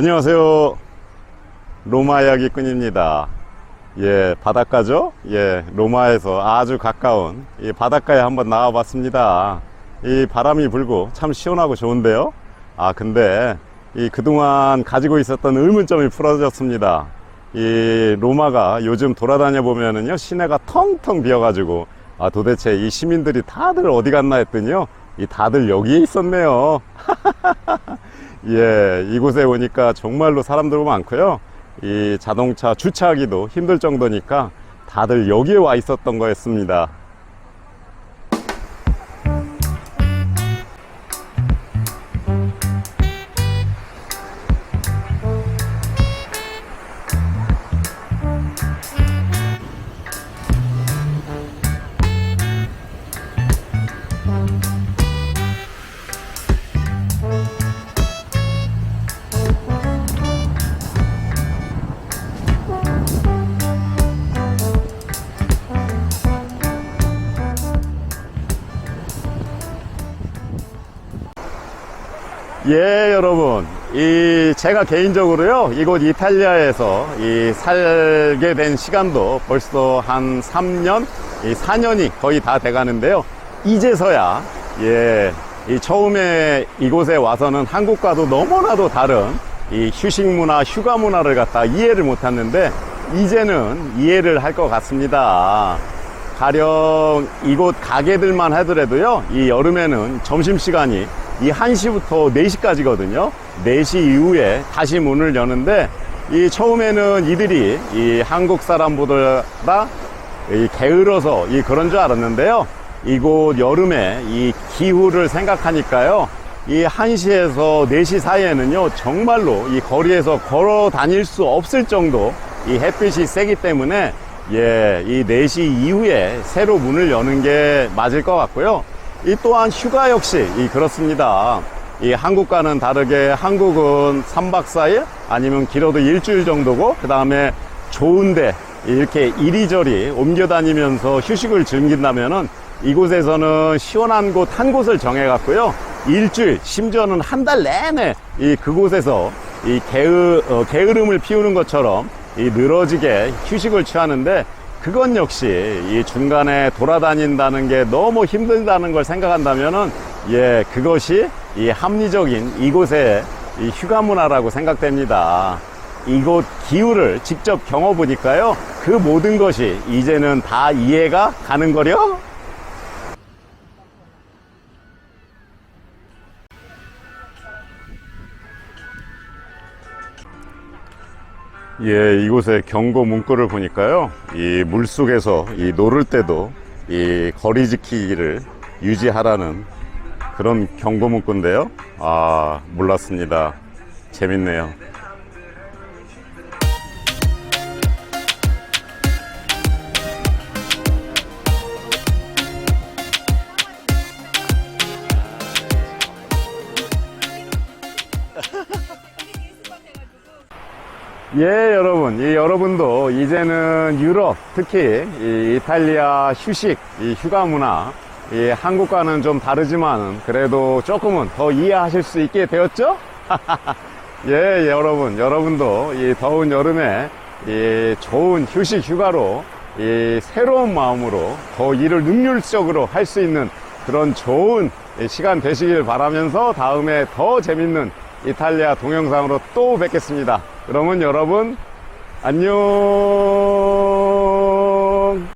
안녕하세요. 로마 이야기꾼입니다. 예, 바닷가죠? 예, 로마에서 아주 가까운 이 바닷가에 한번 나와 봤습니다. 이 바람이 불고 참 시원하고 좋은데요? 아, 근데 이 그동안 가지고 있었던 의문점이 풀어졌습니다. 이 로마가 요즘 돌아다녀 보면은요, 시내가 텅텅 비어가지고 아, 도대체 이 시민들이 다들 어디 갔나 했더니요, 이 다들 여기에 있었네요. 예, 이곳에 오니까 정말로 사람들 많고요. 이 자동차 주차하기도 힘들 정도니까 다들 여기에 와 있었던 거였습니다. 예, 여러분. 이, 제가 개인적으로요, 이곳 이탈리아에서 이 살게 된 시간도 벌써 한 3년, 이 4년이 거의 다 돼 가는데요. 이제서야, 예, 이 처음에 이곳에 와서는 한국과도 너무나도 다른 이 휴식 문화, 휴가 문화를 갖다 이해를 못 했는데, 이제는 이해를 할 것 같습니다. 가령 이곳 가게들만 하더라도요, 이 여름에는 점심시간이 이 1시부터 4시까지거든요. 4시 이후에 다시 문을 여는데, 이 처음에는 이들이 이 한국 사람보다 이 게을러서 이 그런 줄 알았는데요. 이곳 여름에 이 기후를 생각하니까요. 이 1시에서 4시 사이에는요, 정말로 이 거리에서 걸어 다닐 수 없을 정도 이 햇빛이 세기 때문에 예, 이 4시 이후에 새로 문을 여는 게 맞을 것 같고요. 이 또한 휴가 역시 이 그렇습니다. 이 한국과는 다르게 한국은 3박 4일 아니면 길어도 일주일 정도고 그 다음에 좋은데 이렇게 이리저리 옮겨 다니면서 휴식을 즐긴다면은 이곳에서는 시원한 곳 한 곳을 정해 갖고요. 일주일 심지어는 한 달 내내 이 그곳에서 이 게으, 어, 게으름을 피우는 것처럼 이 늘어지게 휴식을 취하는데 그건 역시 이 중간에 돌아다닌다는 게 너무 힘들다는 걸 생각한다면은 예 그것이 이 합리적인 이곳의 이 휴가 문화라고 생각됩니다. 이곳 기후를 직접 경험 보니까요 그 모든 것이 이제는 다 이해가 가는 거려. 예, 이곳의 경고 문구를 보니까요, 이 물속에서 이 노를 때도 이 거리 지키기를 유지하라는 그런 경고 문구인데요. 아, 몰랐습니다. 재밌네요. 예, 여러분. 이 여러분도 이제는 유럽, 특히 이 이탈리아 휴식, 이 휴가 문화, 이 한국과는 좀 다르지만 그래도 조금은 더 이해하실 수 있게 되었죠? 예, 여러분. 여러분도 이 더운 여름에 이 좋은 휴식 휴가로 이 새로운 마음으로 더 일을 능률적으로 할 수 있는 그런 좋은 시간 되시길 바라면서 다음에 더 재밌는 이탈리아 동영상으로 또 뵙겠습니다. 그러면 여러분, 안녕!